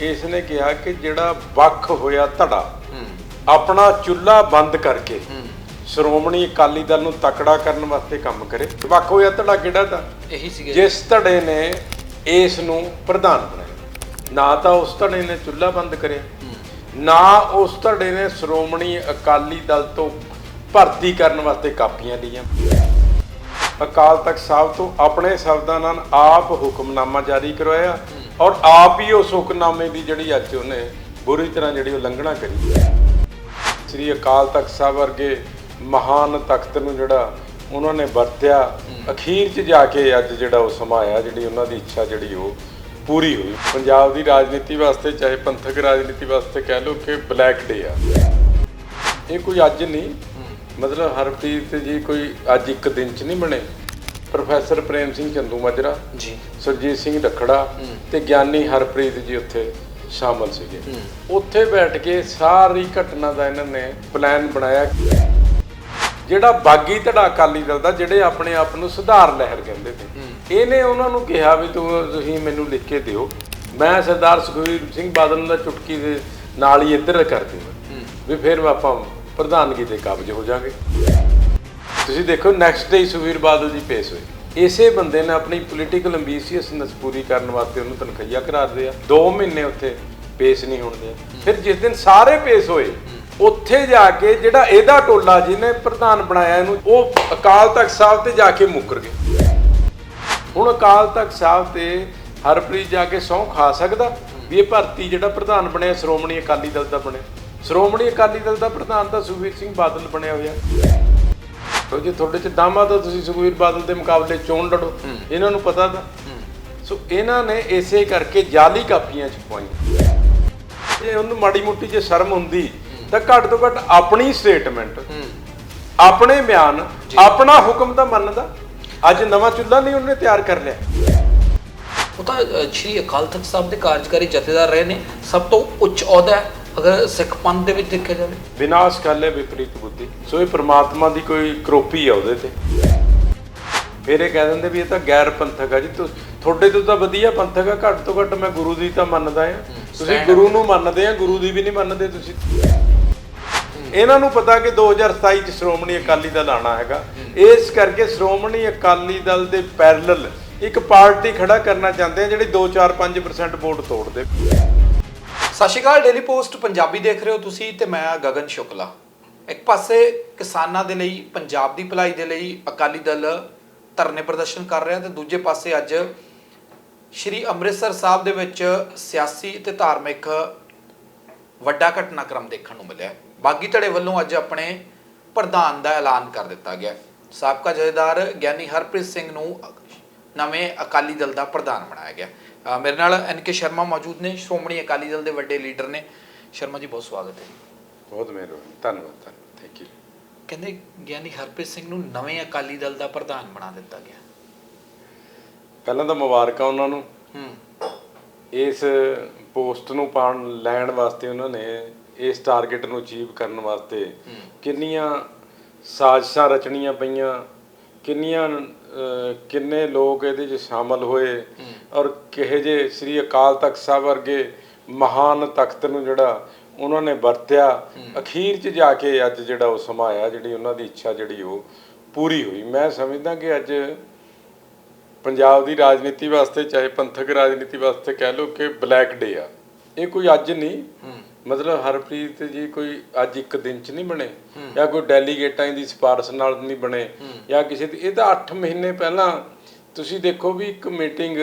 ਇਸ ਨੇ ਕਿਹਾ ਕਿ ਜਿਹੜਾ ਵੱਖ ਹੋਇਆ ਧੜਾ ਆਪਣਾ ਚੁੱਲ੍ਹਾ ਬੰਦ ਕਰਕੇ ਸ਼੍ਰੋਮਣੀ ਅਕਾਲੀ ਦਲ ਨੂੰ ਤਕੜਾ ਕਰਨ ਵਾਸਤੇ ਕੰਮ ਕਰੇ। ਵੱਖ ਹੋਇਆ ਧੜਾ ਕਿਹੜਾ ਤਾਂ? ਇਹੀ ਸੀਗੇ। ਜਿਸ ਧੜੇ ਨੇ ਇਸ ਨੂੰ ਪ੍ਰਧਾਨ ਬਣਾਇਆ। ਨਾ ਤਾਂ ਉਸ ਧੜੇ ਨੇ ਚੁੱਲ੍ਹਾ ਬੰਦ ਕਰਿਆ ਨਾ ਉਸ ਧੜੇ ਨੇ ਸ਼੍ਰੋਮਣੀ ਅਕਾਲੀ ਦਲ ਤੋਂ ਭਰਤੀ ਕਰਨ ਵਾਸਤੇ ਕਾਪੀਆਂ ਲਈਆਂ ਅਕਾਲ ਤਖਤ ਸਾਹਿਬ ਤੋਂ ਆਪਣੇ ਸ਼ਬਦਾਂ ਨਾਲ ਆਪ ਹੁਕਮਨਾਮਾ ਜਾਰੀ ਕਰਵਾਇਆ। ਔਰ ਆਪ ਹੀ ਉਸ ਹੁਕਮਨਾਮੇ ਦੀ ਜਿਹੜੀ ਅੱਜ ਉਹਨੇ ਬੁਰੀ ਤਰ੍ਹਾਂ ਜਿਹੜੀ ਉਹ ਲੰਘਣਾ ਕਰੀ ਸ੍ਰੀ ਅਕਾਲ ਤਖਤ ਸਾਹਿਬ ਵਰਗੇ ਮਹਾਨ ਤਖਤ ਨੂੰ ਜਿਹੜਾ ਉਹਨਾਂ ਨੇ ਵਰਤਿਆ ਅਖੀਰ 'ਚ ਜਾ ਕੇ ਅੱਜ ਜਿਹੜਾ ਉਹ ਸਮਾਇਆ ਜਿਹੜੀ ਉਹਨਾਂ ਦੀ ਇੱਛਾ ਜਿਹੜੀ ਉਹ ਪੂਰੀ ਹੋਈ। ਪੰਜਾਬ ਦੀ ਰਾਜਨੀਤੀ ਵਾਸਤੇ ਚਾਹੇ ਪੰਥਕ ਰਾਜਨੀਤੀ ਵਾਸਤੇ ਕਹਿ ਲਓ ਕਿ ਬਲੈਕ ਡੇ ਆ। ਇਹ ਕੋਈ ਅੱਜ ਨਹੀਂ। ਮਤਲਬ ਹਰਪ੍ਰੀਤ ਜੀ ਕੋਈ ਅੱਜ ਇੱਕ ਦਿਨ 'ਚ ਨਹੀਂ ਬਣੇ। ਪ੍ਰੋਫੈਸਰ ਪ੍ਰੇਮ ਸਿੰਘ ਚੰਦੂ ਮਾਜਰਾ ਜੀ। ਸੁਰਜੀਤ ਸਿੰਘ ਰਖੜਾ ਤੇ ਗਿਆਨੀ ਹਰਪ੍ਰੀਤ ਜੀ ਉੱਥੇ ਸ਼ਾਮਲ ਸੀਗੇ। ਉੱਥੇ ਬੈਠ ਕੇ ਸਾਰੀ ਘਟਨਾ ਦਾ ਇਹਨਾਂ ਨੇ ਪਲਾਨ ਬਣਾਇਆ। ਜਿਹੜਾ ਬਾਗੀ ਧੜਾ ਅਕਾਲੀ ਦਲ ਦਾ ਜਿਹੜੇ ਆਪਣੇ ਆਪ ਨੂੰ ਸੁਧਾਰ ਲਹਿਰ ਕਹਿੰਦੇ ਸੀ ਇਹਨੇ ਉਹਨਾਂ ਨੂੰ ਕਿਹਾ ਵੀ ਤੂੰ ਤੁਸੀਂ ਮੈਨੂੰ ਲਿਖ ਕੇ ਦਿਓ। ਮੈਂ ਸਰਦਾਰ ਸੁਖਬੀਰ ਸਿੰਘ ਬਾਦਲ ਦਾ ਚੁਟਕੀ ਦੇ ਨਾਲ ਹੀ ਇੱਧਰ ਕਰ ਦੂੰਗਾ ਵੀ ਫਿਰ ਆਪਾਂ ਪ੍ਰਧਾਨਗੀ ਦੇ ਕਬਜ਼ ਹੋ ਜਾਾਂਗੇ। ਤੁਸੀਂ ਦੇਖੋ ਨੈਕਸਟ ਡੇ ਸੁਖਬੀਰ ਬਾਦਲ ਜੀ ਪੇਸ਼ ਹੋਏ ਇਸੇ ਬੰਦੇ ਨੇ ਆਪਣੀ ਪੋਲੀਟੀਕਲ ਐਂਬੀਸੀਅਸਨੈਸ ਪੂਰੀ ਕਰਨ ਵਾਸਤੇ ਉਹਨੂੰ ਤਨਖਈਆ ਕਰਾ ਦਿਆ 2 ਮਹੀਨੇ ਉੱਥੇ ਪੇਸ਼ ਨਹੀਂ ਹੋਣ ਦਿਆ। ਫਿਰ ਜਿਸ ਦਿਨ ਸਾਰੇ ਪੇਸ਼ ਹੋਏ ਉੱਥੇ ਜਾ ਕੇ ਜਿਹੜਾ ਇਹਦਾ ਟੋਲਾ ਜਿਹਨੇ ਪ੍ਰਧਾਨ ਬਣਾਇਆ ਇਹਨੂੰ ਉਹ ਅਕਾਲ ਤਖਤ ਸਾਹਿਬ ਤੇ ਜਾ ਕੇ ਮੁੱਕਰ ਗਏ। ਹੁਣ ਅਕਾਲ ਤਖਤ ਸਾਹਿਬ ਤੇ ਹਰਪ੍ਰੀਤ ਜਾ ਕੇ ਸਹੁੰ ਖਾ ਸਕਦਾ ਵੀ ਇਹ ਭਰਤੀ ਜਿਹੜਾ ਪ੍ਰਧਾਨ ਬਣਿਆ ਸ਼੍ਰੋਮਣੀ ਅਕਾਲੀ ਦਲ ਦਾ ਬਣਿਆ। ਸ਼੍ਰੋਮਣੀ ਅਕਾਲੀ ਦਲ ਦਾ ਪ੍ਰਧਾਨ ਤਾਂ ਸੁਖਬੀਰ ਸਿੰਘ ਬਾਦਲ ਬਣਿਆ ਹੋਇਆ। ਸੋ ਜੇ ਤੁਹਾਡੇ ਚ ਦਾਮਾ ਤਾਂ ਤੁਸੀਂ ਸੁਖਬੀਰ ਬਾਦਲ ਦੇ ਮੁਕਾਬਲੇ ਚੋਣ ਲੜੋ ਇਹਨਾਂ ਨੂੰ ਪਤਾ ਤਾਂ। ਸੋ ਇਹਨਾਂ ਨੇ ਇਸੇ ਕਰਕੇ ਜਾਲੀ ਕਾਪੀਆਂ ਛਪਵਾਈਆਂ ਜੇ ਉਹਨੂੰ ਮਾੜੀ ਮੋਟੀ ਜੇ ਸ਼ਰਮ ਹੁੰਦੀ ਤਾਂ ਘੱਟ ਤੋਂ ਘੱਟ ਆਪਣੀ ਸਟੇਟਮੈਂਟ ਆਪਣੇ ਬਿਆਨ ਆਪਣਾ ਹੁਕਮ ਤਾਂ ਮੰਨਦਾ। ਅੱਜ ਨਵਾਂ ਚੁੱਲ੍ਹਾ ਨਹੀਂ ਉਹਨੇ ਤਿਆਰ ਕਰ ਲਿਆ। ਉਹ ਤਾਂ ਸ਼੍ਰੀ ਅਕਾਲ ਤਖਤ ਸਾਹਿਬ ਦੇ ਕਾਰਜਕਾਰੀ ਜਥੇਦਾਰ ਰਹੇ ਨੇ। ਸਭ ਤੋਂ ਉੱਚ ਅਹੁਦਾ ਹੈ। ਅਗਰ ਸਿੱਖ ਪੰਥ ਦੇ ਵਿੱਚ ਦੇਖਿਆ ਜਾਵੇ। ਵਿਨਾਸ਼ ਕਾਲੇ ਵਿਪਰੀਤ ਬੁੱਧੀ। ਸੋ ਇਹ ਪ੍ਰਮਾਤਮਾ ਦੀ ਕੋਈ ਕਰੋਪੀ ਆ ਉਹਦੇ ਤੇ। ਫਿਰ ਇਹ ਕਹਿ ਦਿੰਦੇ ਵੀ ਇਹ ਤਾਂ ਗੈਰ ਪੰਥਕ ਆ ਜੀ। ਤੁ- ਤੁਹਾਡੇ ਤੋਂ ਤਾਂ ਵਧੀਆ ਪੰਥਕ ਆ ਘੱਟ ਤੋਂ ਘੱਟ ਮੈਂ ਗੁਰੂ ਦੀ ਤਾਂ ਮੰਨਦਾ ਆ। ਤੁਸੀਂ ਗੁਰੂ ਨੂੰ ਮੰਨਦੇ ਆ ਗੁਰੂ ਦੀ ਵੀ ਨਹੀਂ ਮੰਨਦੇ ਤੁਸੀਂ। ਇਹਨਾਂ ਨੂੰ ਪਤਾ ਕਿ 2027 ਚ ਸ਼੍ਰੋਮਣੀ ਅਕਾਲੀ ਦਲ ਆਣਾ ਹੈਗਾ। ਇਸ ਕਰਕੇ ਸ਼੍ਰੋਮਣੀ ਅਕਾਲੀ ਦਲ ਦੇ ਪੈਰਲਲ ਇੱਕ ਪਾਰਟੀ ਖੜਾ ਕਰਨਾ ਚਾਹੁੰਦੇ ਆ ਜਿਹੜੀ 2-4-5% ਵੋਟ ਤੋੜ ਦੇ ਸਤਿ ਸ਼੍ਰੀ ਅਕਾਲ ਡੇਲੀ ਪੋਸਟ ਪੰਜਾਬੀ ਦੇਖ ਰਹੇ ਹੋ ਤੁਸੀਂ ਤੇ ਮੈਂ ਗਗਨ ਸ਼ੁਕਲਾ। ਇੱਕ ਪਾਸੇ ਕਿਸਾਨਾਂ ਦੇ ਲਈ, ਪੰਜਾਬ ਦੀ ਭਲਾਈ ਦੇ ਲਈ ਅਕਾਲੀ ਦਲ ਧਰਨੇ ਪ੍ਰਦਰਸ਼ਨ ਕਰ ਰਿਹਾ ਤੇ ਦੂਜੇ ਪਾਸੇ ਅੱਜ ਸ਼੍ਰੀ ਅੰਮ੍ਰਿਤਸਰ ਸਾਹਿਬ ਦੇ ਵਿੱਚ ਸਿਆਸੀ ਤੇ ਧਾਰਮਿਕ ਵੱਡਾ ਘਟਨਾਕ੍ਰਮ ਦੇਖਣ ਨੂੰ ਮਿਲਿਆ। ਬਾਗੀ ਧੜੇ ਵੱਲੋਂ ਅੱਜ ਆਪਣੇ ਪ੍ਰਧਾਨ ਦਾ ਐਲਾਨ ਕਰ ਦਿੱਤਾ ਗਿਆ। ਸਾਬਕਾ ਜਥੇਦਾਰ ਗਿਆਨੀ ਹਰਪ੍ਰੀਤ ਸਿੰਘ ਨੂੰ ਨਵੇਂ ਅਕਾਲੀ ਦਲ ਦਾ ਪ੍ਰਧਾਨ ਬਣਾਇਆ ਗਿਆ। ਮੇਰੇ ਨਾਲ ਐਨ ਕੇ ਸ਼ਰਮਾ ਮੌਜੂਦ ਨੇ। ਸ਼੍ਰੋਮਣੀ ਅਕਾਲੀ ਦਲ ਦੇ ਵੱਡੇ ਲੀਡਰ ਨੇ। ਸ਼ਰਮਾ ਜੀ ਬਹੁਤ ਸਵਾਗਤ ਹੈ ਬਹੁਤ ਮਿਹਰਬਾਨੀ। ਧੰਨਵਾਦ ਧੰਨਵਾਦ। ਥੈਂਕ ਯੂ ਕਹਿੰਦੇ ਗਿਆਨੀ ਹਰਪ੍ਰੀਤ ਸਿੰਘ ਨੂੰ ਨਵੇਂ ਅਕਾਲੀ ਦਲ ਦਾ ਪ੍ਰਧਾਨ ਬਣਾ ਦਿੱਤਾ ਗਿਆ। ਪਹਿਲਾਂ ਤਾਂ ਮੁਬਾਰਕਾਂ ਉਹਨਾਂ ਨੂੰ। ਹੂੰ। ਇਸ ਪੋਸਟ ਨੂੰ ਪਾਣ ਲੈਣ ਵਾਸਤੇ ਉਹਨਾਂ ਨੇ ਇਸ ਟਾਰਗੇਟ ਨੂੰ ਅਚੀਵ ਕਰਨ ਵਾਸਤੇ ਕਿੰਨੀਆਂ ਸਾਜ਼ਿਸ਼ਾਂ ਰਚਣੀਆਂ ਪਈਆਂ ਕਿੰਨੀਆਂ ਕਿੰਨੇ ਲੋਕ ਇਹਦੇ 'ਚ ਸ਼ਾਮਲ ਹੋਏ ਔਰ ਕਿਹੇ ਜੇ ਸ੍ਰੀ ਅਕਾਲ ਤਖਤ ਸਾਹਿਬ ਵਰਗੇ ਮਹਾਨ ਤਖਤ ਨੂੰ ਜਿਹੜਾ ਉਹਨਾਂ ਨੇ ਵਰਤਿਆ ਅਖੀਰ 'ਚ ਜਾ ਕੇ ਅੱਜ ਜਿਹੜਾ ਉਹ ਸਮਾਇਆ ਜਿਹੜੀ ਉਹਨਾਂ ਦੀ ਇੱਛਾ ਜਿਹੜੀ ਉਹ ਪੂਰੀ ਹੋਈ। ਮੈਂ ਸਮਝਦਾ ਕਿ ਅੱਜ ਪੰਜਾਬ ਦੀ ਰਾਜਨੀਤੀ ਵਾਸਤੇ ਚਾਹੇ ਪੰਥਕ ਰਾਜਨੀਤੀ ਵਾਸਤੇ ਕਹਿ ਲਓ ਕਿ ਬਲੈਕ ਡੇ ਆ। ਇਹ ਕੋਈ ਅੱਜ ਨਹੀਂ ਮਤਲਬ ਹਰਪ੍ਰੀਤ ਜੀ ਕੋਈ ਅੱਜ ਇੱਕ ਦਿਨ ਚ ਨਹੀਂ ਬਣੇ ਜਾਂ ਕੋਈ ਡੈਲੀਗੇਟਾਂ ਦੀ ਸਿਫਾਰਿਸ਼ ਨਾਲ ਨਹੀਂ ਬਣੇ ਜਾਂ ਕਿਸੇ ਦੀ ਇਹ ਤਾਂ 8 ਮਹੀਨੇ ਪਹਿਲਾਂ ਤੁਸੀਂ ਦੇਖੋ ਵੀ ਇੱਕ ਮੀਟਿੰਗ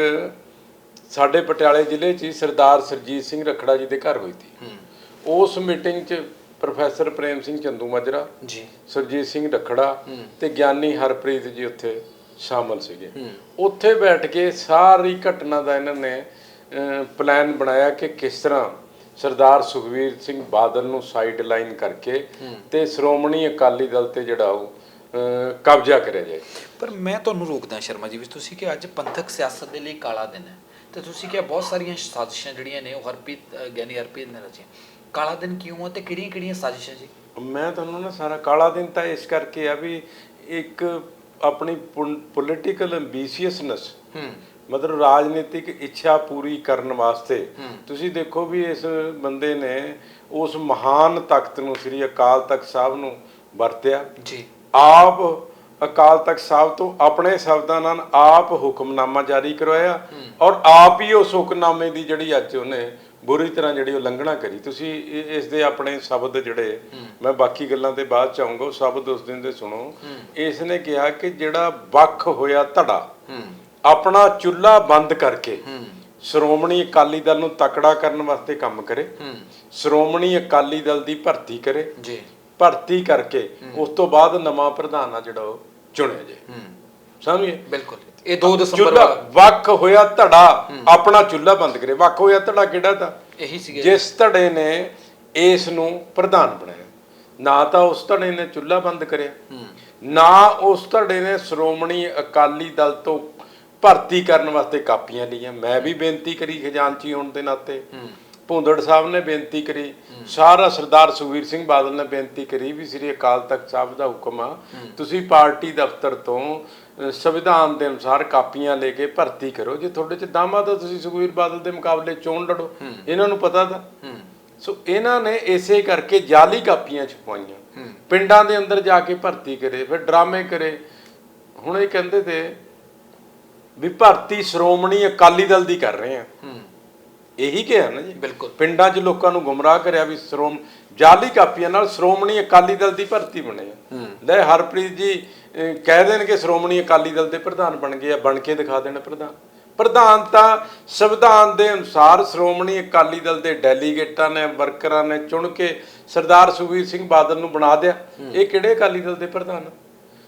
ਸਾਡੇ ਪਟਿਆਲੇ ਜ਼ਿਲ੍ਹੇ 'ਚ ਸਰਦਾਰ ਸਰਜੀਤ ਸਿੰਘ ਰਖੜਾ ਜੀ ਦੇ ਘਰ ਹੋਈ ਸੀ। ਉਸ ਮੀਟਿੰਗ 'ਚ ਪ੍ਰੋਫੈਸਰ ਪ੍ਰੇਮ ਸਿੰਘ ਚੰਦੂ ਮਾਜਰਾ ਜੀ। ਸੁਰਜੀਤ ਸਿੰਘ ਰਖੜਾ ਤੇ ਗਿਆਨੀ ਹਰਪ੍ਰੀਤ ਜੀ ਉੱਥੇ ਸ਼ਾਮਲ ਸੀਗੇ। ਉੱਥੇ ਬੈਠ ਕੇ ਸਾਰੀ ਘਟਨਾ ਦਾ ਇਹਨਾਂ ਨੇ ਪਲਾਨ ਬਣਾਇਆ ਕਿ ਕਿਸ ਤਰ੍ਹਾਂ ਸਰਦਾਰ ਸੁਖਵੀਰ ਸਿੰਘ ਬਾਦਲ ਨੂੰ ਸਾਈਡ ਲਾਈਨ ਕਰਕੇ ਤੇ ਸ਼੍ਰੋਮਣੀ ਅਕਾਲੀ ਦਲ ਤੇ ਜਿਹੜਾ ਉਹ ਕਬਜ਼ਾ ਕਰਿਆ ਜਾਏ। ਪਰ ਮੈਂ ਤੁਹਾਨੂੰ ਰੋਕਦਾ ਸ਼ਰਮਾ ਜੀ ਵੀ ਤੁਸੀਂ ਕਿ ਅੱਜ ਪੰਥਕ ਸਿਆਸਤ ਦੇ ਲਈ ਕਾਲਾ ਦਿਨ ਹੈ। ਤੇ ਤੁਸੀਂ ਕਿਹਾ ਬਹੁਤ ਸਾਰੀਆਂ ਸਾਜ਼ਿਸ਼ਾਂ ਜਿਹੜੀਆਂ ਨੇ ਉਹ ਹਰਪ੍ਰੀਤ ਗਿਆਨੀ ਹਰਪ੍ਰੀਤ ਨੇ ਰਚੀਆਂ ਕਾਲਾ ਦਿਨ ਕਿਉਂ ਹੈ ਤੇ ਕਿਹੜੀਆਂ ਕਿਹੜੀਆਂ ਸਾਜ਼ਿਸ਼ਾਂ ਜੀ? ਮੈਂ ਤੁਹਾਨੂੰ ਨਾ ਸਾਰਾ ਕਾਲਾ ਦਿਨ ਤਾਂ ਇਸ ਕਰਕੇ ਆ ਵੀ ਇੱਕ ਆਪਣੀ ਪੋਲੀਟੀਕਲ ਐਂਬੀਸੀਅਸਨੈਸ ਹੂੰ। ਮਤਲਬ ਰਾਜਨੀਤਿਕ ਇੱਛਾ ਪੂਰੀ ਕਰਨ ਵਾਸਤੇ। ਤੁਸੀਂ ਦੇਖੋ ਵੀ ਇਸ ਬੰਦੇ ਨੇ ਉਸ ਮਹਾਨ ਤਖਤ ਨੂੰ ਸ੍ਰੀ ਅਕਾਲ ਤਖਤ ਸਾਹਿਬ ਨੂੰ ਵਰਤਿਆ। ਜੀ। ਆਪ ਅਕਾਲ ਤਖਤ ਸਾਹਿਬ ਤੋਂ ਆਪਣੇ ਸ਼ਬਦਾਂ ਨਾਲ ਆਪ ਹੁਕਮਨਾਮਾ ਜਾਰੀ ਕਰਵਾਇਆ ਔਰ ਆਪ ਹੀ ਉਸ ਹੁਕਮਨਾਮੇ ਦੀ ਜਿਹੜੀ ਅੱਜ ਉਹਨੇ ਬੁਰੀ ਤਰ੍ਹਾਂ ਜਿਹੜੀ ਉਲੰਘਣਾ ਕਰੀ। ਤੁਸੀਂ ਇਸ ਦੇ ਆਪਣੇ ਸ਼ਬਦ ਜਿਹੜੇ ਮੈਂ ਬਾਕੀ ਗੱਲਾਂ ਤੇ ਬਾਅਦ ਚ ਆਉਂਗਾ ਉਹ ਸ਼ਬਦ ਉਸ ਦਿਨ ਦੇ ਸੁਣੋ। ਇਸ ਨੇ ਕਿਹਾ ਕਿ ਜਿਹੜਾ ਵੱਖ ਹੋਇਆ ਧੜਾ ਆਪਣਾ ਚੁੱਲ੍ਹਾ ਬੰਦ ਕਰਕੇ ਸ਼੍ਰੋਮਣੀ ਅਕਾਲੀ ਦਲ ਨੂੰ ਤਕੜਾ ਕਰਨ ਵਾਸਤੇ ਕੰਮ ਕਰੇ। ਸ਼੍ਰੋਮਣੀ ਅਕਾਲੀ ਦਲ ਦੀ ਭਰਤੀ ਕਰੇ। ਜੀ। ਭਰਤੀ ਕਰਕੇ ਉਸ ਤੋਂ ਬਾਅਦ ਨਵਾਂ ਪ੍ਰਧਾਨ ਆ ਜਿਹੜਾ ਉਹ ਚੁਣਿਆ ਜੇ ਹੂੰ। ਸਮਝੇ? ਬਿਲਕੁਲ। ਇਹ 2 ਦਸੰਬਰ ਵਾਲਾ। ਵੱਖ ਹੋਇਆ ਧੜਾ ਆਪਣਾ ਚੁੱਲ੍ਹਾ ਬੰਦ ਕਰੇ। ਵੱਖ ਹੋਇਆ ਧੜਾ ਕਿਹੜਾ ਤਾਂ? ਇਹੀ ਸੀਗੇ। ਜਿਸ ਧੜੇ ਨੇ ਇਸ ਨੂੰ ਪ੍ਰਧਾਨ ਬਣਾਇਆ। ਨਾ ਤਾਂ ਉਸ ਧੜੇ ਨੇ ਚੁੱਲ੍ਹਾ ਬੰਦ ਕਰਿਆ। ਨਾ ਉਸ ਧੜੇ ਨੇ ਸ਼੍ਰੋਮਣੀ ਅਕਾਲੀ ਦਲ ਤੋਂ ਭਰਤੀ ਕਰਨ ਵਾਸਤੇ ਕਾਪੀਆਂ ਲਈਆਂ। ਮੈਂ ਵੀ ਬੇਨਤੀ ਕਰੀ ਖਜ਼ਾਨਚੀ ਹੋਣ ਦੇ ਨਾਤੇ। ਭੁੰਦੜ ਸਾਹਿਬ ਨੇ ਬੇਨਤੀ ਕਰੀ। ਸਾਰਾ ਸਰਦਾਰ ਸੁਖਵੀਰ ਸਿੰਘ ਬਾਦਲ ਨੇ ਬੇਨਤੀ ਕਰੀ ਵੀ ਸ੍ਰੀ ਅਕਾਲ ਤਖਤ ਸਾਹਿਬ ਦਾ ਹੁਕਮ ਆ। ਤੁਸੀਂ ਪਾਰਟੀ ਦਫ਼ਤਰ ਤੋਂ ਸੰਵਿਧਾਨ ਦੇ ਅਨੁਸਾਰ ਕਾਪੀਆਂ ਲੈ ਕੇ ਭਰਤੀ ਕਰੋ। ਜੇ ਤੁਹਾਡੇ ਚ ਦਮ ਆ ਤਾਂ ਤੁਸੀਂ ਸੁਖਵੀਰ ਬਾਦਲ ਦੇ ਮੁਕਾਬਲੇ ਚੋਣ ਲੜੋ। ਇਹਨਾਂ ਨੂੰ ਪਤਾ ਤਾਂ। ਸੋ ਇਹਨਾਂ ਨੇ ਇਸੇ ਕਰਕੇ ਜਾਲੀ ਕਾਪੀਆਂ ਛਪਵਾਈਆਂ ਹੂੰ। ਪਿੰਡਾਂ ਦੇ ਅੰਦਰ ਜਾ ਕੇ ਭਰਤੀ ਕਰੇ ਫਿਰ ਡਰਾਮੇ ਕਰੇ। ਹੁਣ ਇਹ ਕਹਿੰਦੇ ਤੇ ਵੀ ਭਰਤੀ ਸ਼੍ਰੋਮਣੀ ਅਕਾਲੀ ਦਲ ਦੀ ਕਰ ਰਹੇ ਆ। ਹੂੰ। ਇਹੀ ਕਿਹਾ ਨਾ ਜੀ। ਬਿਲਕੁਲ। ਪਿੰਡਾਂ 'ਚ ਲੋਕਾਂ ਨੂੰ ਗੁੰਮਰਾਹ ਕਰਿਆ ਵੀ ਸ਼੍ਰੋਮ ਜਾਲੀ ਕਾਪੀਆਂ ਨਾਲ ਸ਼੍ਰੋਮਣੀ ਅਕਾਲੀ ਦਲ ਦੀ ਭਰਤੀ ਬਣੇ ਆ। ਲੈ ਹਰਪ੍ਰੀਤ ਜੀ ਕਹਿ ਦੇਣਗੇ ਸ਼੍ਰੋਮਣੀ ਅਕਾਲੀ ਦਲ ਦੇ ਪ੍ਰਧਾਨ ਬਣ ਗਏ ਆ ਬਣ ਕੇ ਦਿਖਾ ਦੇਣ ਪ੍ਰਧਾਨ। ਪ੍ਰਧਾਨ ਤਾਂ ਸੰਵਿਧਾਨ ਦੇ ਅਨੁਸਾਰ ਸ਼੍ਰੋਮਣੀ ਅਕਾਲੀ ਦਲ ਦੇ ਡੈਲੀਗੇਟਾਂ ਨੇ ਵਰਕਰਾਂ ਨੇ ਚੁਣ ਕੇ ਸਰਦਾਰ ਸੁਖਬੀਰ ਸਿੰਘ ਬਾਦਲ ਨੂੰ ਬਣਾ ਦਿਆ। ਇਹ ਕਿਹੜੇ ਅਕਾਲੀ ਦਲ ਦੇ ਪ੍ਰਧਾਨ ਆ?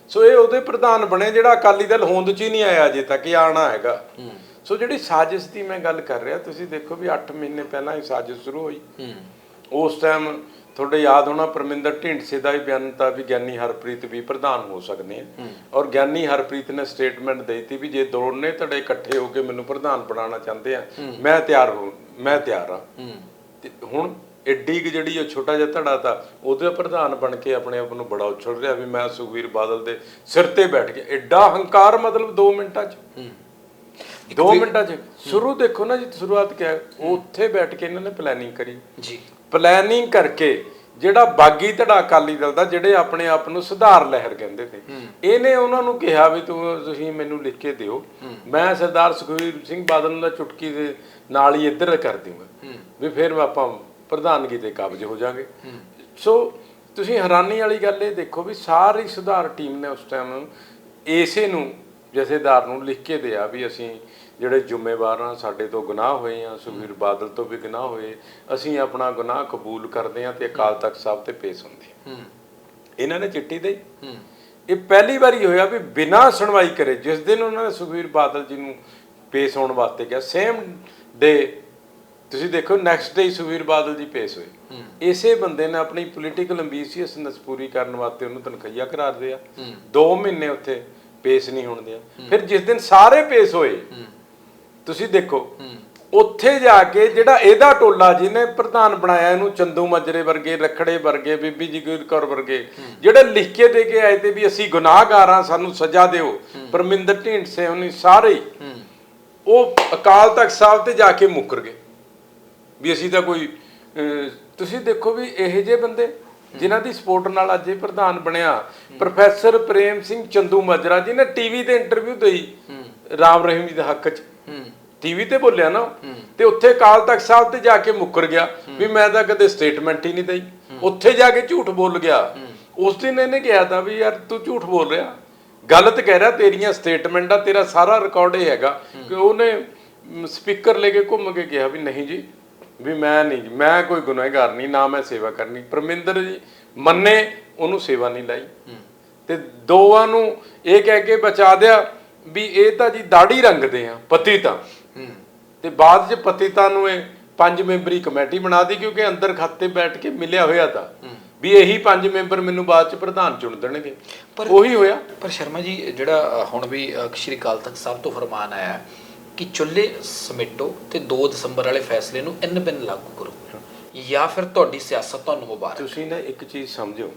ਸੋ ਇਹ ਉਹਦੇ ਪ੍ਰਧਾਨ ਬਣੇ ਜਿਹੜਾ ਅਕਾਲੀ ਦਲ ਹੋਂਦ 'ਚ ਹੀ ਨਹੀਂ ਆਇਆ ਅਜੇ ਤੱਕ ਇਹ ਆਣਾ ਹੈਗਾ। ਹੂੰ। ਸੋ ਜਿਹੜੀ ਸਾਜ਼ਿਸ਼ ਦੀ ਮੈਂ ਗੱਲ ਕਰ ਰਿਹਾ ਤੁਸੀਂ ਦੇਖੋ ਵੀ 8 ਮਹੀਨੇ ਪਹਿਲਾਂ ਇਹ ਸਾਜ਼ਿਸ਼ ਸ਼ੁਰੂ ਹੋਈ। ਹੂੰ। ਉਸ ਟਾਈਮ ਤੁਹਾਡੇ ਯਾਦ ਹੋਣਾ ਪਰਮਿੰਦਰ ਢੀਂਡਸੇ ਦਾ ਵੀ ਬਿਆਨ ਤਾਂ ਵੀ ਗਿਆਨੀ ਹਰਪ੍ਰੀਤ ਵੀ ਪ੍ਰਧਾਨ ਹੋ ਸਕਦੇ ਆ ਔਰ ਗਿਆਨੀ ਹਰਪ੍ਰੀਤ ਨੇ ਸਟੇਟਮੈਂਟ ਦਿੱਤੀ ਵੀ ਜੇ ਦੋਨੇ ਧੜੇ ਇਕੱਠੇ ਹੋ ਕੇ ਮੈਨੂੰ ਪ੍ਰਧਾਨ ਬਣਾਉਣਾ ਚਾਹੁੰਦੇ ਆ ਮੈਂ ਤਿਆਰ ਹੋ ਮੈਂ ਤਿਆਰ ਆ। ਹੂੰ। ਹੁਣ ਐਡੀ ਕੁ ਜਿਹੜੀ ਉਹ ਛੋਟਾ ਜਿਹਾ ਧੜਾ ਤਾਂ ਉਹਦੇ ਪ੍ਰਧਾਨ ਬਣ ਕੇ ਆਪਣੇ ਆਪ ਨੂੰ ਬੜਾ ਉਛਲ ਰਿਹਾ ਵੀ ਮੈਂ ਸੁਖਵੀਰ ਬਾਦਲ ਦੇ ਸਿਰ ਤੇ ਬੈਠ ਗਿਆ। ਐਡਾ ਹੰਕਾਰ ਮਤਲਬ 2 ਮਿੰਟਾਂ 'ਚ। ਹੂੰ। 2 ਮਿੰਟਾਂ 'ਚ। ਸ਼ੁਰੂ ਦੇਖੋ ਨਾ ਜੀ ਸ਼ੁਰੂਆਤ ਕਿਆ ਹੈ? ਉੱਥੇ ਬੈਠ ਕੇ ਇਹਨਾਂ ਨੇ ਪਲੈਨਿੰਗ ਕਰੀ। ਜੀ। ਪਲੈਨਿੰਗ ਕਰਕੇ ਜਿਹੜਾ ਬਾਗੀ ਧੜਾ ਅਕਾਲੀ ਦਲ ਦਾ ਜਿਹੜੇ ਆਪਣੇ ਆਪ ਨੂੰ ਸੁਧਾਰ ਲਹਿਰ ਕਹਿੰਦੇ ਤੇ ਇਹਨੇ ਉਹਨਾਂ ਨੂੰ ਕਿਹਾ ਵੀ ਤੂੰ ਤੁਸੀਂ ਮੈਨੂੰ ਲਿਖ ਕੇ ਦਿਓ। ਮੈਂ ਸਰਦਾਰ ਸੁਖਵੀਰ ਸਿੰਘ ਬਾਦਲ ਤਾਂ ਚੁਟਕੀ ਦੇ ਨਾਲ ਹੀ ਇੱਧਰ ਕਰ ਦੂੰਗਾ ਵੀ ਫਿਰ ਆਪਾਂ ਪ੍ਰਧਾਨਗੀ ਤੇ ਕਾਬਜ ਹੋ ਜਾਾਂਗੇ। ਸੋ ਤੁਸੀਂ ਹੈਰਾਨੀ ਵਾਲੀ ਗੱਲ ਇਹ ਦੇਖੋ ਵੀ ਸਾਰੀ ਸੁਧਾਰ ਟੀਮ ਨੇ ਉਸ ਟਾਈਮ ਏਸੇ ਨੂੰ ਜਥੇਦਾਰ ਨੂੰ ਲਿਖ ਕੇ ਦਿਆ ਵੀ ਅਸੀਂ ਜਿਹੜੇ ਜ਼ਿੰਮੇਵਾਰ ਆ ਸਾਡੇ ਤੋਂ ਗੁਨਾਹ ਹੋਏ ਆ ਸੁਖਬੀਰ ਬਾਦਲ ਤੋਂ ਵੀ ਗੁਨਾਹ ਹੋਏ ਅਸੀਂ ਆਪਣਾ ਗੁਨਾਹ ਕਬੂਲ ਕਰਦੇ ਆ ਤੇ ਅਕਾਲ ਤਖਤ ਸਾਹਿਬ ਤੇ ਪੇਸ਼ ਹੁੰਦੇ ਇਹਨਾਂ ਨੇ ਚਿੱਠੀ ਹੂੰ। ਇਹ ਪਹਿਲੀ ਵਾਰੀ ਹੋਇਆ ਵੀ ਬਿਨਾਂ ਸੁਣਵਾਈ ਕਰੇ ਜਿਸ ਦਿਨ ਉਹਨਾਂ ਨੇ ਸੁਖਬੀਰ ਬਾਦਲ ਜੀ ਨੂੰ ਪੇਸ਼ ਹੋਣ ਵਾਸਤੇ ਕਿਹਾ ਸੇਮ ਡੇ ਤੁਸੀਂ ਦੇਖੋ ਨੈਕਸਟ ਡੇ ਸੁਖਬੀਰ ਬਾਦਲ ਜੀ ਪੇਸ਼ ਹੋਏ। ਇਸੇ ਬੰਦੇ ਨੇ ਆਪਣੀ ਪੋਲੀਟੀਕਲ ਐਂਬੀਸੀਅਸਨੈਸ ਪੂਰੀ ਕਰਨ ਵਾਸਤੇ ਉਹਨੂੰ ਤਨਖਈਆ ਕਰਾਰ ਦਿਆ। 2 ਮਹੀਨੇ ਉੱਥੇ ਪੇਸ਼ ਨਹੀਂ ਹੋਣ ਦਿਆ। ਫਿਰ ਜਿਸ ਦਿਨ ਸਾਰੇ ਪੇਸ਼ ਹੋਏ ਤੁਸੀਂ ਦੇਖੋ ਉੱਥੇ ਜਾ ਕੇ ਜਿਹੜਾ ਇਹਦਾ ਟੋਲਾ ਜਿਹਨੇ ਪ੍ਰਧਾਨ ਬਣਾਇਆ ਇਹਨੂੰ ਚੰਦੂ ਮਜਰੇ ਵਰਗੇ ਰਖੜੇ ਵਰਗੇ ਬੀਬੀ ਜਗੀਰ ਕੌਰ ਵਰਗੇ ਜਿਹੜੇ ਲਿਖ ਕੇ ਦੇ ਕੇ ਆਏ ਤੇ ਵੀ ਅਸੀਂ ਗੁਨਾਹਗਾਰ ਹਾਂ ਸਾਨੂੰ ਸਜ਼ਾ ਦਿਓ। ਪਰਮਿੰਦਰ ਢੀਂਡਸੇ ਉਹਨੇ ਸਾਰੇ ਉਹ ਅਕਾਲ ਤਖਤ ਸਾਹਿਬ ਤੇ ਜਾ ਕੇ ਮੁੱਕਰ ਗਏ। ਵੀ ਅਸੀਂ ਤਾਂ ਕੋਈ ਤੁਸੀਂ ਦੇਖੋ ਵੀ ਇਹੋ ਜਿਹੇ ਬੰਦੇ ਜਿਨ੍ਹਾਂ ਦੀ ਸਪੋਰਟ ਨਾਲ ਅੱਜ ਇਹ ਪ੍ਰਧਾਨ ਬਣਿਆ। ਪ੍ਰੋਫੈਸਰ ਪ੍ਰੇਮ ਸਿੰਘ ਚੰਦੂ ਮਜਰਾ ਜੀ ਨੇ ਟੀਵੀ ਤੇ ਇੰਟਰਵਿਊ ਦੇਈ ਰਾਮ ਰਹੀਮ ਜੀ ਦੇ ਹੱਕ 'ਚ। ਟੀਵੀ ਤੇ ਬੋਲਿਆ ਨਾ ਤੇ ਉੱਥੇ ਅਕਾਲ ਤਖਤ ਸਾਹਿਬ ਤੇ ਜਾ ਕੇ ਮੁੱਕਰ ਗਿਆ ਵੀ ਮੈਂ ਤਾਂ ਕਦੇ ਸਟੇਟਮੈਂਟ ਹੀ ਨਹੀਂ ਦਈ। ਉੱਥੇ ਜਾ ਕੇ ਝੂਠ ਬੋਲ ਗਿਆ। ਉਸ ਦਿਨ ਇਹਨੇ ਕਿਹਾ ਤਾਂ ਵੀ ਯਾਰ ਤੂੰ ਝੂਠ ਬੋਲ ਰਿਹਾ। ਗਲਤ ਕਹਿ ਰਿਹਾ, ਤੇਰੀਆਂ ਸਟੇਟਮੈਂਟਾਂ ਤੇਰਾ ਸਾਰਾ ਰਿਕਾਰਡ ਇਹ ਹੈਗਾ। ਕਿ ਉਹਨੇ ਸਪੀਕਰ ਲੈ ਕੇ ਘੁੰਮ ਕੇ ਕਿਹਾ ਵੀ ਨਹੀਂ ਜੀ ਵੀ ਮੈਂ ਨਹੀਂ ਮੈਂ ਕੋਈ ਗੁਨਾਹਗਾਰ ਨਹੀਂ ਨਾ ਮੈਂ ਸੇਵਾ ਕਰਨੀ। ਪਰਮਿੰਦਰ ਜੀ ਮੰਨੇ ਉਹਨੂੰ ਸੇਵਾ ਨਹੀਂ ਲਾਈ। ਤੇ ਦੋਵਾਂ ਨੂੰ ਇਹ ਕਹਿ ਕੇ ਬਚਾ ਦਿਆ ਵੀ ਇਹ ਤਾਂ ਜੀ ਦਾੜੀ ਰੰਗਦੇ ਆ ਪਤੀ ਤਾਂ ਤੇ ਬਾਅਦ 'ਚ ਪਤਿਤਾ ਨੂੰ ਇਹ ਪੰਜ ਮੈਂਬਰੀ ਕਮੇਟੀ ਬਣਾ ਦੀ ਕਿਉਂਕਿ ਅੰਦਰ ਖਾਤੇ ਬੈਠ ਕੇ ਮਿਲਿਆ ਹੋਇਆ ਤਾਂ। ਵੀ ਇਹੀ ਪੰਜ ਮੈਂਬਰ ਮੈਨੂੰ ਬਾਅਦ 'ਚ ਪ੍ਰਧਾਨ ਚੁਣ ਦੇਣਗੇ। ਪਰ- ਉਹੀ ਹੋਇਆ। ਪਰ ਸ਼ਰਮਾ ਜੀ ਜਿਹੜਾ ਹੁਣ ਵੀ ਸ਼੍ਰੀ ਅਕਾਲ ਤਖਤ ਸਾਹਿਬ ਤੋਂ ਫਰਮਾਨ ਆਇਆ ਹੈ ਕਿ ਚੁੱਲ੍ਹੇ ਸਮੇਟੋ ਤੇ 2 ਦਸੰਬਰ ਵਾਲੇ ਫੈਸਲੇ ਨੂੰ ਇੰਨ ਬਿਨ ਲਾਗੂ ਕਰੋ। ਜਾਂ ਫਿਰ ਤੁਹਾਡੀ ਸਿਆਸਤ ਤੁਹਾਨੂੰ ਮੁਬਾਰਕ। ਤੁਸੀਂ ਨਾ ਇੱਕ ਚੀਜ਼ ਸਮਝੋ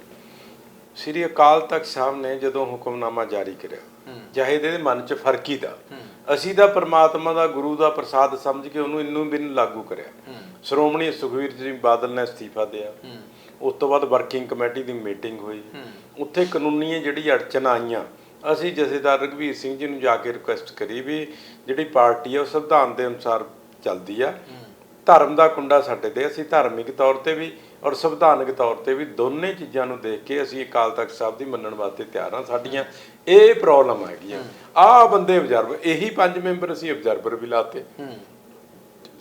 ਸ੍ਰੀ ਅਕਾਲ ਤਖਤ ਸਾਹਿਬ ਨੇ ਜਦੋਂ ਹੁਕਮਨਾਮਾ ਜਾਰੀ ਕਰਿਆ। ਚਾਹੇ ਇਹਦੇ ਮਨ 'ਚ ਫ਼ਰਕ ਹੀ ਦਾ। ਅਸੀਂ ਤਾਂ ਪ੍ਰਮਾਤਮਾ ਦਾ ਗੁਰੂ ਦਾ ਪ੍ਰਸਾਦ ਸਮਝ ਕੇ ਉਹਨੂੰ ਇੰਨੂੰ ਬਿਨ ਲਾਗੂ ਕਰਿਆ। ਸ਼੍ਰੋਮਣੀ ਸੁਖਵੀਰ ਜੀ ਬਾਦਲ ਨੇ ਅਸਤੀਫਾ ਦਿਆ। ਉਸ ਤੋਂ ਬਾਅਦ ਵਰਕਿੰਗ ਕਮੇਟੀ ਦੀ ਮੀਟਿੰਗ ਹੋਈ। ਉੱਥੇ ਕਾਨੂੰਨੀ ਜਿਹੜੀ ਅੜਚਨ ਆਈਆਂ ਅਸੀਂ ਜਥੇਦਾਰ ਰਘਵੀਰ ਸਿੰਘ ਜੀ ਨੂੰ ਜਾ ਕੇ ਰਿਕੁਐਸਟ ਕਰੀ ਵੀ ਜਿਹੜੀ ਪਾਰਟੀ ਹੈ ਉਹ ਸੰਵਿਧਾਨ ਦੇ ਅਨੁਸਾਰ ਚੱਲਦੀ ਆ। ਧਰਮ ਦਾ ਕੁੰਡਾ ਸਾਡੇ ਤੇ ਅਸੀਂ ਧਾਰਮਿਕ ਤੌਰ ਤੇ ਵੀ ਔਰ ਸੰਵਿਧਾਨਕ ਤੌਰ ਤੇ ਵੀ ਦੋਨੇ ਚੀਜ਼ਾਂ ਨੂੰ ਦੇਖ ਕੇ ਅਸੀਂ ਅਕਾਲ ਤਖਤ ਸਾਹਿਬ ਦੀ ਮੰਨਣ ਵਾਸਤੇ ਤਿਆਰ ਹਾਂ। ਸਾਡੀਆਂ ਇਹ ਪ੍ਰੋਬਲਮ ਹੈਗੀ ਆ ਬੰਦੇ ਅਬਜ਼ਰਵਰ ਇਹੀ ਪੰਜ ਮੈਂਬਰ ਅਸੀਂ ਅਬਜ਼ਰਵਰ ਵੀ ਲਾਤੇ।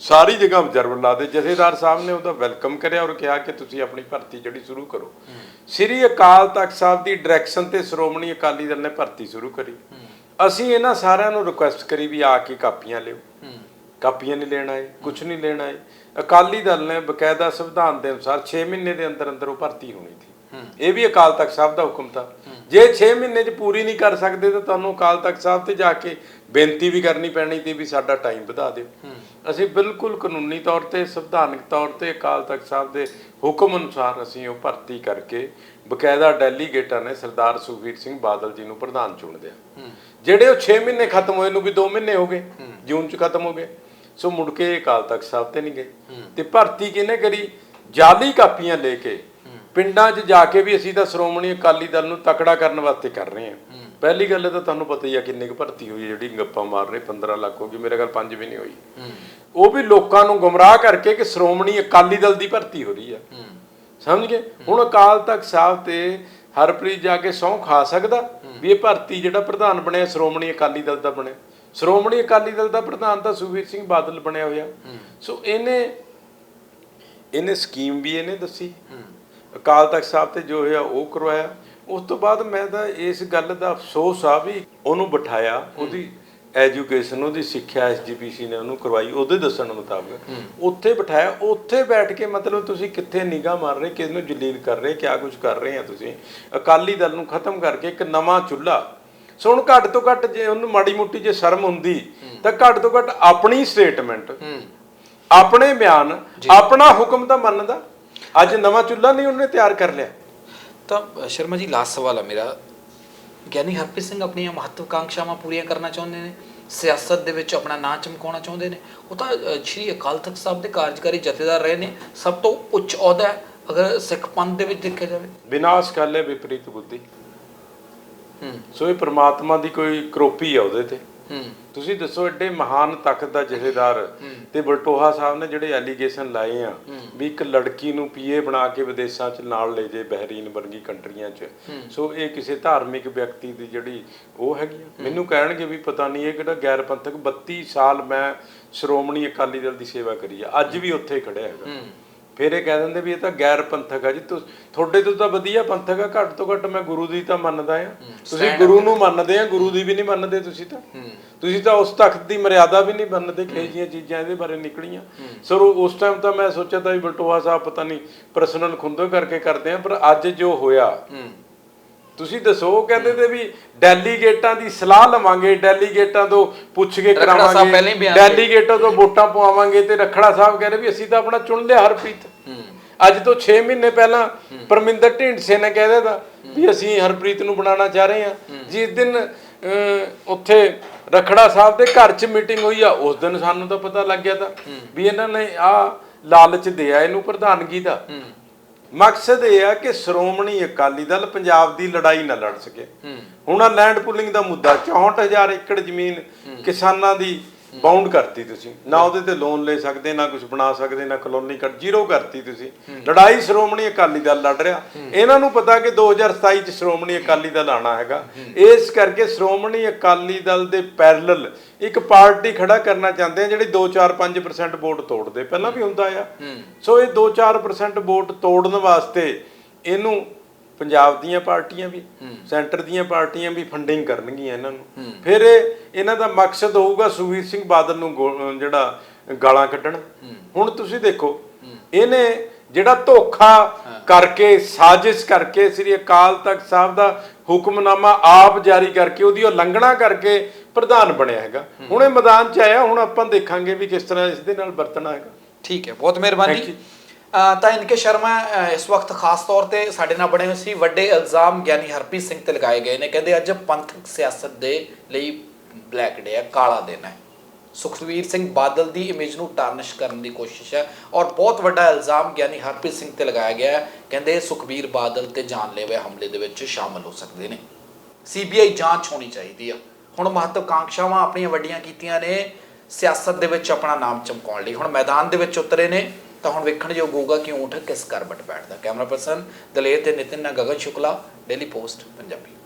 ਸਾਰੀ ਜਗ੍ਹਾ ਅਬਜ਼ਰਵਰ ਲਾਦੇ ਜਥੇਦਾਰ ਸਾਹਿਬ ਨੇ ਉਹਦਾ ਵੈਲਕਮ ਕਰਿਆ ਔਰ ਕਿਹਾ ਕਿ ਤੁਸੀਂ ਆਪਣੀ ਭਰਤੀ ਜਿਹੜੀ ਸ਼ੁਰੂ ਕਰੋ। ਸ੍ਰੀ ਅਕਾਲ ਤਖਤ ਸਾਹਿਬ ਦੀ ਡਾਇਰੈਕਸ਼ਨ ਤੇ ਸ਼੍ਰੋਮਣੀ ਅਕਾਲੀ ਦਲ ਨੇ ਭਰਤੀ ਸ਼ੁਰੂ ਕਰੀ। ਅਸੀਂ ਇਹਨਾਂ ਸਾਰਿਆਂ ਨੂੰ ਰਿਕੁਐਸਟ ਕਰੀ ਵੀ ਆ ਕੇ ਕਾਪੀਆਂ ਲਿਓ। ਕਾਪੀਆਂ ਨਹੀਂ ਲੈਣ ਆਏ ਕੁਝ ਨਹੀਂ ਲੈਣ ਆਏ। ਅਕਾਲੀ ਦਲ ਨੇ ਬਕਾਇਦਾ ਸੰਵਿਧਾਨ ਦੇ ਅਨੁਸਾਰ 6 ਮਹੀਨੇ ਦੇ ਅੰਦਰ ਅੰਦਰ ਉਹ ਭਰਤੀ ਹੋਣੀ ਸੀ। ਇਹ ਵੀ ਅਕਾਲ ਤਖਤ ਸਾਹਿਬ ਦਾ ਹੁਕਮ ਤਾਂ ਜੇ 6 ਮਹੀਨੇ 'ਚ ਪੂਰੀ ਨਹੀਂ ਕਰ ਸਕਦੇ ਤਾਂ ਤੁਹਾਨੂੰ ਅਕਾਲ ਤਖਤ ਸਾਹਿਬ ਤੇ ਜਾ ਕੇ ਬੇਨਤੀ ਵੀ ਕਰਨੀ ਪੈਣੀ ਤੇ ਵੀ ਸਾਡਾ ਟਾਈਮ ਵਧਾ ਦਿਓ। ਅਸੀਂ ਬਿਲਕੁਲ ਕਾਨੂੰਨੀ ਤੌਰ ਤੇ ਸੰਵਿਧਾਨਕ ਤੌਰ ਤੇ ਅਕਾਲ ਤਖਤ ਸਾਹਿਬ ਦੇ ਹੁਕਮ ਅਨੁਸਾਰ ਅਸੀਂ ਉਹ ਭਰਤੀ ਕਰਕੇ ਬਕਾਇਦਾ ਡੈਲੀਗੇਟਾਂ ਨੇ ਸਰਦਾਰ ਸੁਖਬੀਰ ਸਿੰਘ ਬਾਦਲ ਜੀ ਨੂੰ ਪ੍ਰਧਾਨ ਚੁਣ ਦਿਆ ਜਿਹੜੇ ਉਹ 6 ਮਹੀਨੇ ਖਤਮ ਹੋਏ ਨੂੰ ਵੀ 2 ਮਹੀਨੇ ਹੋ ਗਏ ਜੂਨ 'ਚ ਖਤਮ ਹੋ ਗਏ। ਸੋ ਮੁੜ ਕੇ ਅਕਾਲ ਤਖਤ ਸਾਹਿਬ ਤੇ ਨਹੀਂ ਗਏ। ਤੇ ਭਰਤੀ ਕਿਹਨੇ ਕਰੀ? ਜਾਲੀ ਕਾਪੀਆਂ ਲੈ ਕੇ ਪਿੰਡਾਂ 'ਚ ਜਾ ਕੇ ਵੀ ਅਸੀਂ ਤਾਂ ਸ਼੍ਰੋਮਣੀ ਅਕਾਲੀ ਦਲ ਨੂੰ ਤਕੜਾ ਕਰਨ ਵਾਸਤੇ ਕਰ ਰਹੇ ਹਾਂ। ਪਹਿਲੀ ਗੱਲ ਤਾਂ ਤੁਹਾਨੂੰ ਪਤਾ ਹੀ ਆ ਕਿੰਨੇ ਕੁ ਭਰਤੀ ਹੋਈ ਹੈ ਜਿਹੜੀ ਗੱਪਾਂ ਮਾਰ ਰਹੇ 15 ਲੱਖ ਹੋ ਗਈ ਮੇਰੇ ਖਿਆਲ 5 ਵੀ ਨਹੀਂ ਹੋਈ। ਉਹ ਵੀ ਲੋਕਾਂ ਨੂੰ ਗੁੰਮਰਾਹ ਕਰਕੇ ਕਿ ਸ਼੍ਰੋਮਣੀ ਅਕਾਲੀ ਦਲ ਦੀ ਭਰਤੀ ਹੋ ਰਹੀ ਆ। ਸਮਝ ਗਏ? ਹੁਣ ਅਕਾਲ ਤਖਤ ਸਾਹਿਬ ਤੇ ਹਰਪ੍ਰੀਤ ਜਾ ਕੇ ਸਹੁੰ ਖਾ ਸਕਦਾ ਵੀ ਇਹ ਭਰਤੀ ਜਿਹੜਾ ਪ੍ਰਧਾਨ ਬਣਿਆ ਸ਼੍ਰੋਮਣੀ ਅਕਾਲੀ ਦਲ ਦਾ ਬਣਿਆ। ਸ਼੍ਰੋਮਣੀ ਅਕਾਲੀ ਦਲ ਦਾ ਪ੍ਰਧਾਨ ਤਾਂ ਸੁਖਬੀਰ ਸਿੰਘ ਬਾਦਲ ਬਣਿਆ ਹੋਇਆ। ਸੋ ਇਹਨੇ ਇਹਨੇ ਸਕੀਮ ਵੀ ਇਹਨੇ ਦੱਸੀ। ਅਕਾਲ ਤਖਤ ਸਾਹਿਬ ਤੇ ਜੋ ਹੋਇਆ ਉਹ ਕਰਵਾਇਆ। ਉਸ ਤੋਂ ਬਾਅਦ ਮੈਂ ਤਾਂ ਇਸ ਗੱਲ ਦਾ ਅਫਸੋਸ ਆ ਵੀ ਉਹਨੂੰ ਬਿਠਾਇਆ ਉਹਦੀ ਐਜੂਕੇਸ਼ਨ ਉਹਦੀ ਸਿੱਖਿਆ ਐਸਜੀਪੀਸੀ ਨੇ ਉਹਨੂੰ ਕਰਵਾਈ ਉਹਦੇ ਦੱਸਣ ਮੁਤਾਬਕ। ਉੱਥੇ ਬਿਠਾਇਆ ਉੱਥੇ ਬੈਠ ਕੇ ਮਤਲਬ ਤੁਸੀਂ ਕਿੱਥੇ ਨਿਗਾਹ ਮਾਰ ਰਹੇ ਕਿਸ ਨੂੰ ਜਲੀਲ ਕਰ ਰਹੇ ਕਿਆ ਕੁਝ ਕਰ ਰਹੇ ਆ ਤੁਸੀਂ। ਅਕਾਲੀ ਦਲ ਨੂੰ ਖਤਮ ਕਰਕੇ ਇੱਕ ਨਵਾਂ ਚੁੱਲ੍ਹਾ। ਸੋ ਹੁਣ ਘੱਟ ਤੋਂ ਘੱਟ ਜੇ ਉਹਨੂੰ ਮਾੜੀ ਮੋਟੀ ਜੇ ਸ਼ਰਮ ਹੁੰਦੀ ਤਾਂ ਘੱਟ ਤੋਂ ਘੱਟ ਆਪਣੀ ਸਟੇਟਮੈਂਟ ਆਪਣੇ ਬਿਆਨ ਆਪਣਾ ਹੁਕਮ ਤਾਂ ਮੰਨਦਾ। ਅੱਜ ਨਵਾਂ ਚੁੱਲ੍ਹਾ ਨਹੀਂ ਉਹਨੇ ਤਿਆਰ ਕਰ ਲਿਆ। ਤਾਂ ਸ਼ਰਮਾ ਜੀ ਲਾਸਟ ਸਵਾਲ ਹੈ ਮੇਰਾ। ਗਿਆਨੀ ਹਰਪ੍ਰੀਤ ਸਿੰਘ ਆਪਣੀਆਂ ਮਹੱਤਵਕਾਂਖਿਆਵਾਂ ਪੂਰੀਆਂ ਕਰਨਾ ਚਾਹੁੰਦੇ ਨੇ ਸਿਆਸਤ ਦੇ ਵਿੱਚ ਆਪਣਾ ਨਾਂ ਚਮਕਾਉਣਾ ਚਾਹੁੰਦੇ ਨੇ। ਉਹ ਤਾਂ ਸ਼੍ਰੀ ਅਕਾਲ ਤਖਤ ਸਾਹਿਬ ਦੇ ਕਾਰਜਕਾਰੀ ਜਥੇਦਾਰ ਰਹੇ ਨੇ। ਸਭ ਤੋਂ ਉੱਚ ਅਹੁਦਾ ਹੈ ਅਗਰ ਸਿੱਖ ਪੰਥ ਦੇ ਵਿੱਚ ਦੇਖਿਆ ਜਾਵੇ। ਵਿਨਾਸ਼ ਕਾਲੇ ਵਿਪਰੀਤ ਬੁੱਧੀ। ਹੂੰ। ਸੋ ਇਹ ਪ੍ਰਮਾਤਮਾ ਦੀ ਕੋਈ ਕਰੋਪੀ ਆ ਉਹਦੇ ਤੇ। ਤੁਸੀਂ ਦੱਸੋ ਐਡੇ ਮਹਾਨ ਤਖਤ ਦਾ ਜਥੇਦਾਰ ਤੇ ਬਲਟੋਹਾ ਸਾਹਿਬ ਨੇ ਜਿਹੜੇ ਐਲੀਗੇਸ਼ਨ ਲਾਏ ਆ ਵੀ ਇੱਕ ਲੜਕੀ ਨੂੰ ਪੀਏ ਬਣਾ ਕੇ ਵਿਦੇਸ਼ਾਂ 'ਚ ਨਾਲ ਲੈ ਜੇ ਬਹਿਰੀਨ ਵਰਗੀ ਕੰਟਰੀਆਂ 'ਚ। ਸੋ ਇਹ ਕਿਸੇ ਧਾਰਮਿਕ ਵਿਅਕਤੀ ਦੀ ਜਿਹੜੀ ਉਹ ਹੈਗੀ ਮੈਨੂੰ ਕਹਿਣਗੇ ਵੀ ਪਤਾ ਨਹੀਂ ਇਹ ਕਿਹੜਾ ਗੈਰ ਪੰਥਕ 32 ਸਾਲ ਮੈਂ ਸ਼੍ਰੋਮਣੀ ਅਕਾਲੀ ਦਲ ਦੀ ਸੇਵਾ ਕਰੀ ਆ। ਅੱਜ ਵੀ ਉੱਥੇ ਖੜਿਆ ਹੈਗਾ। ਫਿਰ ਇਹ ਕਹਿ ਦਿੰਦੇ ਵੀ ਇਹ ਤਾਂ ਗੈਰ ਪੰਥਕ ਆ ਜੀ। ਤੁਸ- ਤੁਹਾਡੇ ਤੋਂ ਤਾਂ ਵਧੀਆ ਪੰਥਕ ਆ ਘੱਟ ਤੋਂ ਘੱਟ ਮੈਂ ਗੁਰੂ ਦੀ ਤਾਂ ਮੰਨਦਾ ਆ। ਤੁਸੀਂ ਗੁਰੂ ਨੂੰ ਮੰਨਦੇ ਆ ਗੁਰੂ ਦੀ ਵੀ ਨਹੀਂ ਮੰਨਦੇ ਤੁਸੀਂ ਤਾਂ। ਤੁਸੀਂ ਤਾਂ ਉਸ ਤਖਤ ਦੀ ਮਰਿਆਦਾ ਵੀ ਨਹੀਂ ਮੰਨਦੇ ਕਿਹੋ ਜਿਹੀਆਂ ਚੀਜ਼ਾਂ ਇਹਦੇ ਬਾਰੇ ਨਿਕਲੀਆਂ। ਸਰ ਉਹ- ਉਸ ਟਾਈਮ ਤਾਂ ਮੈਂ ਸੋਚਿਆ ਤਾਂ ਵੀ ਬਲਟੋਆ ਸਾਹਿਬ ਪਤਾ ਨਹੀਂ ਪਰਸਨਲ ਖੁੰਦੋ ਕਰਕੇ ਕਰਦੇ ਆ ਪਰ ਅੱਜ ਜੋ ਹੋਇਆ ਤੁਸੀਂ ਦੱਸੋ ਕਹਿੰਦੇ ਤੇ ਵੀ ਡੈਲੀਗੇਟਾਂ ਦੀ ਸਲਾਹ ਲਵਾਂਗੇ ਡੈਲੀਗੇਟਾਂ ਤੋਂ ਪੁੱਛ ਕੇ ਕਰਾਵਾਂਗੇ ਡੈਲੀਗੇਟਾਂ ਤੋਂ ਵੋਟਾਂ ਪਵਾਵਾਂਗੇ ਤੇ ਰਖੜਾ ਸਾਹਿਬ ਕਹਿੰਦੇ ਵੀ ਅਸੀਂ ਤਾਂ ਆਪਣਾ ਚੁਣ ਲਿਆ ਹਰਪ੍ਰੀਤ। ਅੱਜ ਤੋਂ 6 ਮਹੀਨੇ ਪਹਿਲਾਂ ਪਰਮਿੰਦਰ ਢੀਂਡਸੇ ਨੇ ਕਹਿ ਦਿੱਤਾ ਵੀ ਅਸੀਂ ਹਰਪ੍ਰੀਤ ਨੂੰ ਬਣਾਉਣਾ ਚਾਹ ਰਹੇ ਹਾਂ। ਜਿਸ ਦਿਨ ਉੱਥੇ ਰਖੜਾ ਸਾਹਿਬ ਦੇ ਘਰ 'ਚ ਮੀਟਿੰਗ ਹੋਈ ਆ ਉਸ ਦਿਨ ਸਾਨੂੰ ਤਾਂ ਪਤਾ ਲੱਗ ਗਿਆ ਤਾਂ ਵੀ ਇਹਨਾਂ ਨੇ ਆ ਲਾਲਚ ਦਿਆ ਇਹਨੂੰ ਪ੍ਰਧਾਨਗੀ ਦਾ। ਮਕਸਦ ਇਹ ਆ ਕਿ ਸ਼੍ਰੋਮਣੀ ਅਕਾਲੀ ਦਲ ਪੰਜਾਬ ਦੀ ਲੜਾਈ ਨਾ ਲੜ ਸਕੇ। ਹੁਣ ਆ ਲੈਂਡ ਪੁਲਿੰਗ ਦਾ ਮੁੱਦਾ 64000 ਏਕੜ ਜ਼ਮੀਨ ਕਿਸਾਨਾਂ ਦੀ ਬਾਉਂਡ ਕਰਤੀ ਤੁਸੀਂ। ਨਾ ਉਹਦੇ ਤੇ ਲੋਨ ਲੈ ਸਕਦੇ ਨਾ ਕੁਝ ਬਣਾ ਸਕਦੇ ਨਾ ਕਲੋਨੀ ਕਰ ਜ਼ੀਰੋ ਕਰਤੀ ਤੁਸੀਂ। ਲੜਾਈ ਸ਼੍ਰੋਮਣੀ ਅਕਾਲੀ ਦਲ ਲੜ ਰਿਹਾ। ਇਹਨਾਂ ਨੂੰ ਪਤਾ ਕਿ 2027 ਚ ਸ਼੍ਰੋਮਣੀ ਅਕਾਲੀ ਦਲ ਆਣਾ ਹੈਗਾ। ਇਸ ਕਰਕੇ ਸ਼੍ਰੋਮਣੀ ਅਕਾਲੀ ਦਲ ਦੇ ਪੈਰਲਲ ਇੱਕ ਪਾਰਟੀ ਖੜਾ ਕਰਨਾ ਚਾਹੁੰਦੇ ਆ ਜਿਹੜੀ 2-4-5% ਵੋਟ ਤੋੜਦੇ। ਪਹਿਲਾਂ ਵੀ ਹੁੰਦਾ ਆ। ਸੋ ਇਹ 2-4% ਵੋਟ ਤੋੜਨ ਵਾਸਤੇ ਇਹਨੂੰ ਪੰਜਾਬ ਦੀਆਂ ਪਾਰਟੀਆਂ ਵੀ ਸੈਂਟਰ ਦੀਆਂ ਪਾਰਟੀਆਂ ਵੀ ਫੰਡਿੰਗ ਕਰਨਗੀਆਂ ਇਹਨਾਂ ਨੂੰ। ਫਿਰ ਇਹ ਇਹਨਾਂ ਦਾ ਮਕਸਦ ਹੋਊਗਾ ਸੁਖਬੀਰ ਸਿੰਘ ਬਾਦਲ ਨੂੰ ਜਿਹੜਾ ਗਾਲਾਂ ਕੱਢਣ। ਹੁਣ ਤੁਸੀਂ ਦੇਖੋ ਇਹਨੇ ਜਿਹੜਾ ਧੋਖਾ ਕਰਕੇ ਸਾਜ਼ਿਸ਼ ਕਰਕੇ ਸ੍ਰੀ ਅਕਾਲ ਤਖਤ ਸਾਹਿਬ ਦਾ ਹੁਕਮਨਾਮਾ ਆਪ ਜਾਰੀ ਕਰਕੇ ਉਹਦੀ ਉਲੰਘਣਾ ਕਰਕੇ ਪ੍ਰਧਾਨ ਬਣਿਆ ਹੈਗਾ। ਹੁਣ ਇਹ ਮੈਦਾਨ 'ਚ ਆਇਆ ਹੁਣ ਆਪਾਂ ਦੇਖਾਂਗੇ ਵੀ ਕਿਸ ਤਰ੍ਹਾਂ ਇਸ ਦੇ ਨਾਲ ਵਰਤਣਾ ਹੈਗਾ। ਠੀਕ ਹੈ ਬਹੁਤ ਮਿਹਰਬਾਨੀ। Thank you. ਅ, ਸ਼ਰਮਾ ਇਸ ਵਕਤ ਖਾਸ ਤੌਰ ਤੇ ਸਾਡੇ ਨਾਲ ਬਣੇ ਹੋਏ ਸੀ ਵੱਡੇ ਇਲਜ਼ਾਮ ਗਿਆਨੀ ਹਰਪ੍ਰੀਤ ਸਿੰਘ ਤੇ ਲਗਾਏ ਗਏ ਨੇ। ਕਹਿੰਦੇ ਅੱਜ ਪੰਥਕ ਸਿਆਸਤ ਦੇ ਲਈ ਬਲੈਕ ਡੇ ਹੈ ਕਾਲਾ ਦਿਨ ਹੈ। ਸੁਖਵੀਰ ਸਿੰਘ ਬਾਦਲ ਦੀ ਇਮੇਜ ਨੂੰ ਟਾਰਨਿਸ਼ ਕਰਨ ਦੀ ਕੋਸ਼ਿਸ਼ ਹੈ ਔਰ ਬਹੁਤ ਵੱਡਾ ਇਲਜ਼ਾਮ ਗਿਆਨੀ ਹਰਪ੍ਰੀਤ ਸਿੰਘ ਤੇ ਲਗਾਇਆ ਗਿਆ ਹੈ। ਕਹਿੰਦੇ ਸੁਖਵੀਰ ਬਾਦਲ ਤੇ ਜਾਨਲੇਵਾ ਹਮਲੇ ਦੇ ਵਿੱਚ ਸ਼ਾਮਲ ਹੋ ਸਕਦੇ ਨੇ। ਸੀਬੀਆਈ ਜਾਂਚ ਹੋਣੀ ਚਾਹੀਦੀ ਆ। ਹੁਣ ਮਹੱਤਵਕਾਂਕਸ਼ਾਵਾਂ ਆਪਣੀਆਂ ਵੱਡੀਆਂ ਕੀਤੀਆਂ ਨੇ। ਸਿਆਸਤ ਦੇ ਵਿੱਚ ਆਪਣਾ ਨਾਮ ਚਮਕਾਉਣ ਲਈ। ਹੁਣ ਮੈਦਾਨ ਦੇ ਵਿੱਚ ਉਤਰੇ ਨੇ। ਤਾਂ ਹੁਣ ਵੇਖਣ ਜੋ ਹੋਊਗਾ ਕਿ ਊਂਠ ਕਿਸ ਕਰਬਟ ਬੈਠਦਾ। ਕੈਮਰਾ ਪਰਸਨ ਦਲੇਰ ਤੇ ਨਿਤਿਨ ਨਾਲ ਗਗਨ ਸ਼ੁਕਲਾ ਡੇਲੀ ਪੋਸਟ ਪੰਜਾਬੀ।